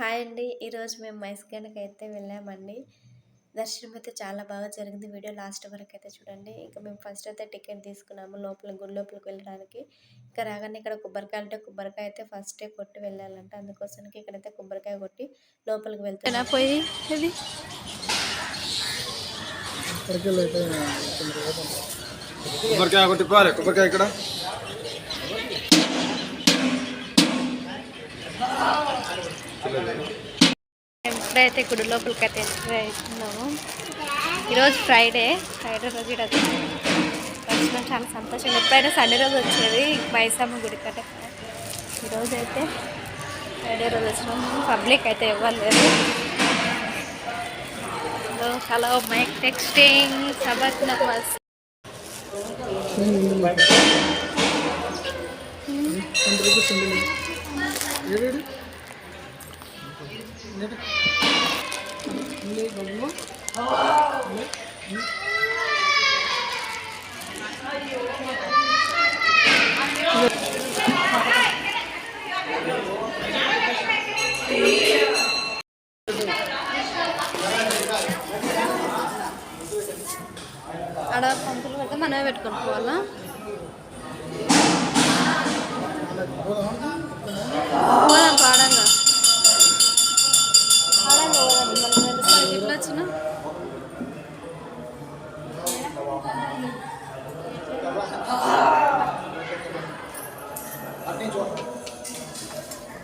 Hi అండి. ఈరోజు మేము మైస్కాన్కి అయితే వెళ్ళామండి. దర్శనం అయితే చాలా బాగా జరిగింది. వీడియో లాస్ట్ వరకు అయితే చూడండి. ఇంకా మేము ఫస్ట్ అయితే టికెట్ తీసుకున్నాము లోపల గుడి లోపలికి వెళ్ళడానికి. ఇంకా రాగానే ఇక్కడ కొబ్బరికాయ అంటే కొబ్బరికాయ అయితే ఫస్టే కొట్టి వెళ్ళాలంట. అందుకోసానికి ఇక్కడైతే కొబ్బరికాయ కొట్టి లోపలికి వెళ్తాను పోయి ఇది. కొబ్బరికాయ పారే కొబ్బరికాయ ఇక్కడ ఇప్పుడైతే గుడి లోపలికి అయితే ఎంటర్ అవుతున్నాము. ఈరోజు ఫ్రైడే ఫ్రైడే రోజు ఇక్కడ వచ్చినాం. చాలా సంతోషం. ఎప్పుడైనా సండే రోజు వచ్చేది మైసమ్మ గుడి కట్ట ఈరోజు అయితే ఫ్రైడే రోజు వచ్చినాము. పబ్లిక్ అయితే ఇవ్వలేదు హలో మైక్ టెక్స్టింగ్ సబత్ నమస్. ఆడ పంపులు పెడితే మనమే పెట్టుకొని పోవాలా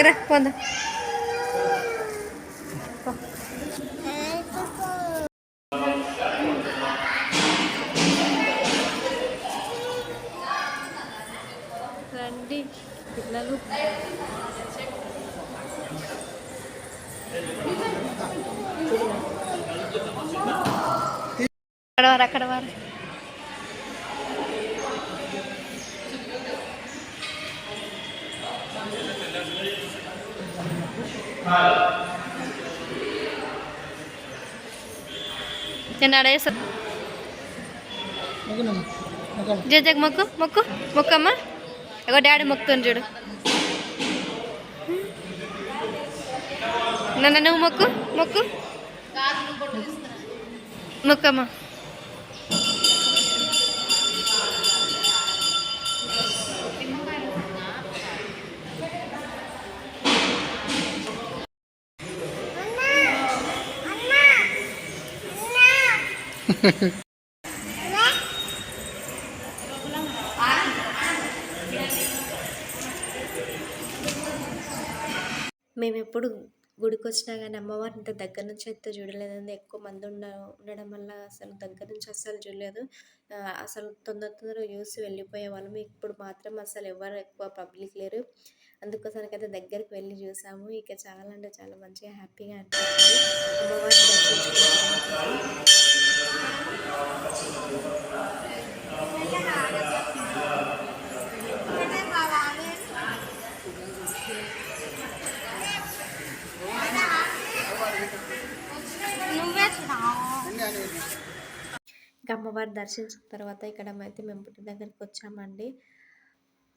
దేవుని ఇంకా పోదా రండి పిల్లలు అక్కడ వారు అక్కడ వారు నేను అడేసా జగ్ మొక్కు మొక్కు. మొక్కమ్మా. ఇగో డాడీ మొక్కుతుంది చూడు. నన్ను నువ్వు మొక్కు మొక్కు. మొక్కమ్మా. మేము ఎప్పుడు గుడికి వచ్చినా కానీ అమ్మవారిని ఇంత దగ్గర నుంచి అయితే చూడలేదండి. ఎక్కువ మంది ఉండ ఉండడం వల్ల అసలు దగ్గర నుంచి అస్సలు చూడలేదు. అసలు తొందర తొందరగా చూసి వెళ్ళిపోయే వాళ్ళం. ఇప్పుడు మాత్రం అసలు ఎవరు ఎక్కువ పబ్లిక్ లేరు. అందుకోసానికి అయితే దగ్గరికి వెళ్ళి చూసాము. ఇక చాలా అంటే చాలా మంచిగా హ్యాపీగా అనిపించింది. అమ్మవారిని దర్శించుకున్నాము దర్శించిన తర్వాత ఇక్కడ అయితే మేము పుట్టి దగ్గరికి వచ్చామండి.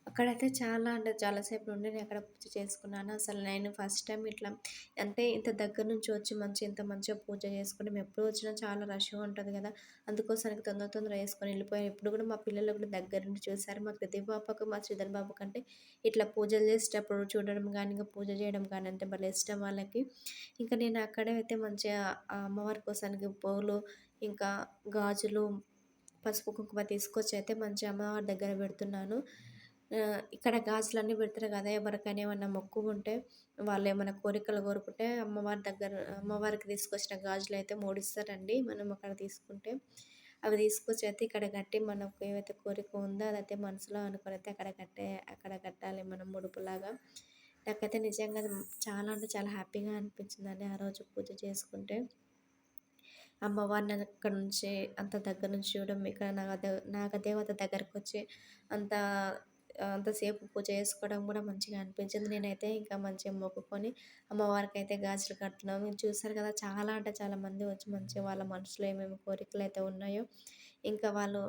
అక్కడైతే చాలా అంటే చాలాసేపు నుండి నేను అక్కడ పూజ చేసుకున్నాను. అసలు నేను ఫస్ట్ టైం ఇట్లా అంటే ఇంత దగ్గర నుంచి వచ్చి మంచి ఇంత మంచిగా పూజ చేసుకుని మేము ఎప్పుడు వచ్చినా చాలా రష్గా ఉంటుంది కదా. అందుకోసానికి తొందర తొందర వేసుకొని వెళ్ళిపోయాను. ఇప్పుడు కూడా మా పిల్లలు కూడా దగ్గర నుండి చూశారు మా ప్రతి పాపకు మా శ్రీధర్ బాబు కంటే ఇట్లా పూజలు చేసేటప్పుడు చూడడం కానీ ఇంకా పూజ చేయడం కానీ అంటే భలే ఇష్టం వాళ్ళకి. ఇంకా నేను అక్కడే అయితే మంచిగా అమ్మవారి కోసానికి పూలు ఇంకా గాజులు పసుపు కుంకుమ తీసుకొచ్చి అయితే మంచి అమ్మవారి దగ్గర పెడుతున్నాను. ఇక్కడ గాజులన్నీ పెడతారు కదా ఎవరికైనా ఏమన్నా మొక్కు ఉంటే వాళ్ళు ఏమైనా కోరికలు కోరుకుంటే అమ్మవారి దగ్గర అమ్మవారికి తీసుకొచ్చిన గాజులు అయితే మూడిస్తారండి మనం అక్కడ తీసుకుంటే అవి తీసుకొచ్చి అయితే ఇక్కడ కట్టి మనకు ఏవైతే కోరిక ఉందో అదైతే మనసులో అనుకొని అయితే అక్కడ కట్టే అక్కడ కట్టాలి మనం ముడుపులాగా నాకైతే నిజంగా అది చాలా అంటే చాలా హ్యాపీగా అనిపించిందండి ఆ రోజు పూజ చేసుకుంటే. అమ్మవారిని అక్కడి నుంచి అంత దగ్గర నుంచి చూడడం, ఇక్కడ నాగదే నాగదేవత దగ్గరకొచ్చి అంత అంతసేపు పూజ చేసుకోవడం కూడా మంచిగా అనిపించింది. నేనైతే ఇంకా మంచిగా మొక్కుకొని అమ్మవారికైతే గాజులు కట్టినాము చూసారు కదా! చాలా అంటే చాలా మంది వచ్చి మంచిగా వాళ్ళ మనసులో ఏమేమి కోరికలు అయితే ఉన్నాయో, ఇంకా వాళ్ళు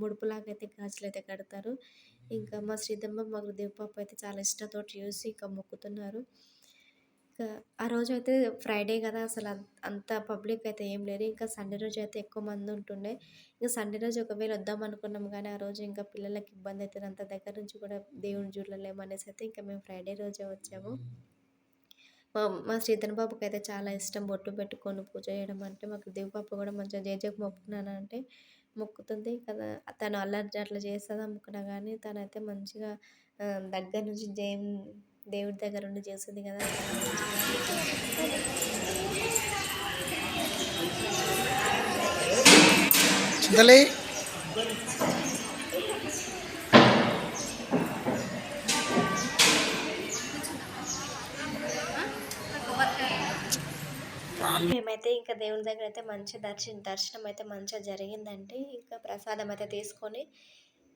ముడుపులాగ అయితే గాజులు అయితే కడతారు. ఇంకా మా శ్రీధమ్మ, మా గురుదేవ్ అయితే చాలా ఇష్టంతో చూసి ఇంకా మొక్కుతున్నారు. ఇంకా ఆ అయితే ఫ్రైడే కదా! అసలు అంత పబ్లిక్ అయితే ఏం లేరు. ఇంకా సండే రోజు అయితే ఎక్కువ మంది ఉంటుండే. ఇంకా సండే రోజు ఒకవేళ వద్దాం అనుకున్నాం కానీ, ఆ రోజు ఇంకా పిల్లలకి ఇబ్బంది అవుతుంది అంత దగ్గర నుంచి కూడా దేవుని చూడలేము అనేసి అయితే ఇంకా మేము ఫ్రైడే రోజే వచ్చాము. మా మా శ్రీధర్ అయితే చాలా ఇష్టం బొట్టు పెట్టుకొని పూజ చేయడం అంటే. మాకు గురుదేవ్ పాప కూడా మంచిగా జేజేకి మొక్కుకున్నాను అంటే మొక్కుతుంది కదా! తను అల్లరి అట్లా చేస్తదా మొక్కునా కానీ తనైతే మంచిగా దగ్గర నుంచి జయం దేవుడి దగ్గర ఉండి చేస్తుంది కదా! చింతలే మేమైతే ఇంకా దేవుని దగ్గర అయితే మంచి దర్శనం దర్శనం అయితే మంచిగా జరిగిందండి. ఇంకా ప్రసాదం అయితే తీసుకొని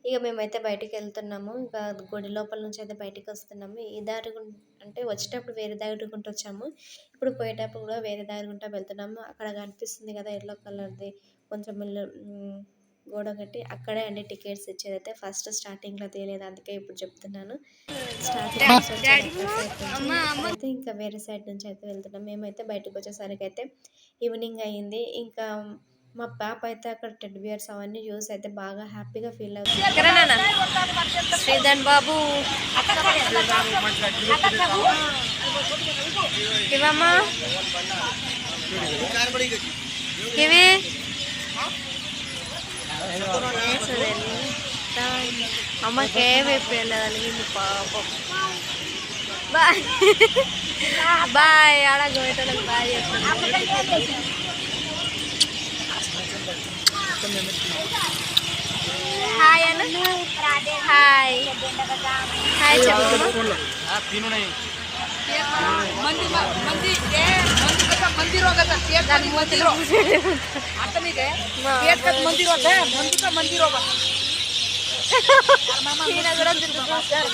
ఇక మేమైతే బయటికి వెళ్తున్నాము. ఇంకా గుడి లోపల నుంచి అయితే బయటికి వస్తున్నాము. ఈ దారి అంటే వచ్చేటప్పుడు వేరే దారి గుంట వచ్చాము. ఇప్పుడు పోయేటప్పుడు కూడా వేరే దారి గుంట వెళ్తున్నాము. అక్కడ కనిపిస్తుంది కదా! యెల్లో కలర్‌ది కొంచెం. గోడ కట్టి అక్కడే అండి టికెట్స్ ఇచ్చేదైతే. ఫస్ట్ స్టార్టింగ్‌లో తీయలేదు. అందుకే ఇప్పుడు చెప్తున్నాను. స్టార్టింగ్ అయితే ఇంకా వేరే సైడ్ నుంచి అయితే వెళ్తున్నాం. మేమైతే బయటకు వచ్చేసరికి అయితే ఈవినింగ్ అయింది. ఇంకా మా పాప అయితే అక్కడ టెడ్ బియర్స్ అవన్నీ చూసి అయితే బాగా హ్యాపీగా ఫీల్ అవుతుంది. శ్రీధన్ బాబు. ఇవమ్మా ఇవి. అమ్మకే వేపేళ్ళదని మీ పాపం. బాయ్. బాయ్. ఆడ బాయ్ చెప్తాను హాయ్ అన్న హాయ్ హాయ్ చెప్పు దాని మూతిలో ఈయన కూడా తిరుగుతారు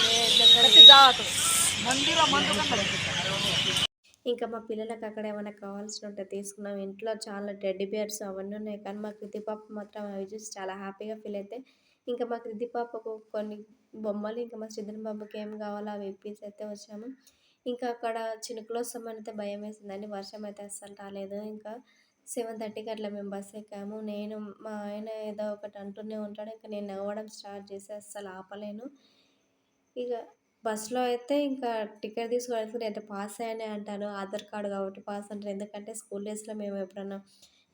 ఇంకా మా పిల్లలకి అక్కడ ఏమైనా కావాల్సిన ఉంటే తీసుకున్నాం. ఇంట్లో చాలా టెడ్డీ బియర్స్ అవన్నీ ఉన్నాయి. కానీ మా కృతి పాప మాత్రం అవి చూసి చాలా హ్యాపీగా ఫీల్ అయితే ఇంకా మా కృతి పాపకు కొన్ని బొమ్మలు ఇంకా మా శ్రీధర్ బాబుకి ఏం కావాలో అవి ఇప్పించి అయితే వచ్చాము. ఇంకా అక్కడ చినుకులు వస్తామని అయితే భయం వేసిందండి. వర్షం అయితే అస్సలు రాలేదు. ఇంకా 7:30కి అట్లా మేము బస్ ఎక్కాము. నేను మా ఆయన ఏదో ఒకటి అంటూనే ఉంటాడు. ఇంకా నేను నవ్వడం స్టార్ట్ చేసి అస్సలు ఆపలేను. ఇక బస్సులో అయితే ఇంకా టికెట్ తీసుకోవడానికి నేనైతే పాస్ అయ్యానే అంటాను. ఆధార్ కార్డు కాబట్టి పాస్ అంటారు. ఎందుకంటే స్కూల్ డేస్‌లో మేము ఎప్పుడన్నా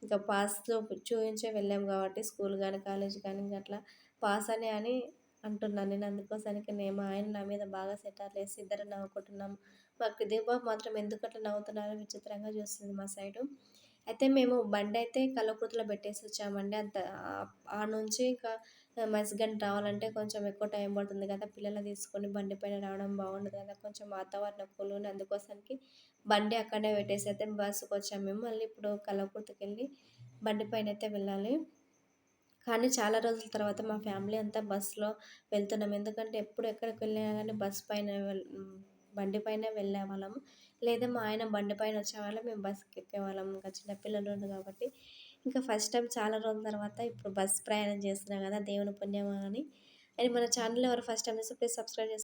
ఇంకా పాస్లో చూపించే వెళ్ళాము కాబట్టి స్కూల్ కానీ, కాలేజ్ కానీ ఇంకా అట్లా పాస్ అనే అని అంటున్నాను నేను. అందుకోసానికి నేను మా ఆయన నా మీద బాగా సెటైర్‌లేసి వేసి నవ్వుకుంటున్నాం. మా మాకు బాబు మాత్రం ఎందుకు అట్లా నవ్వుతున్నారో విచిత్రంగా చూస్తుంది మా సైడు. అయితే మేము బండి అయితే కల్వకుర్తిలో పెట్టేసి వచ్చామండి. అంత ఆ నుంచి ఇంకా మస్గండ్ రావాలంటే కొంచెం ఎక్కువ టైం పడుతుంది కదా! పిల్లలు తీసుకొని బండి పైన రావడం బాగుండదు కదా! కొంచెం వాతావరణం కూల్‌గా ఉంది. అందుకోసానికి బండి అక్కడే పెట్టేసి అయితే బస్సుకు వచ్చాము మేము. మళ్ళీ ఇప్పుడు కల్వకుర్తికెళ్ళి బండి పైన అయితే వెళ్ళాలి. కానీ చాలా రోజుల తర్వాత మా ఫ్యామిలీ అంతా బస్సులో వెళ్తున్నాం. ఎందుకంటే ఎప్పుడు ఎక్కడికి వెళ్ళినా కానీ బస్ పైన బండి పైన వెళ్ళేవాళ్ళము. లేదా మా ఆయన బండి పైన వచ్చేవాళ్ళం. మేము బస్‌కి ఎక్కేవాళ్ళం. ఇంకా చిన్న పిల్లలు ఉండు కాబట్టి ఇంకా ఫస్ట్ టైం చాలా రోజుల తర్వాత ఇప్పుడు బస్ ప్రయాణం చేస్తున్నాం కదా! దేవుని పుణ్యమా అని. అండ్ మన ఛానల్ ఎవరు ఫస్ట్ టైం చూస్తే ప్లీజ్ సబ్స్క్రైబ్ చేసుకోండి.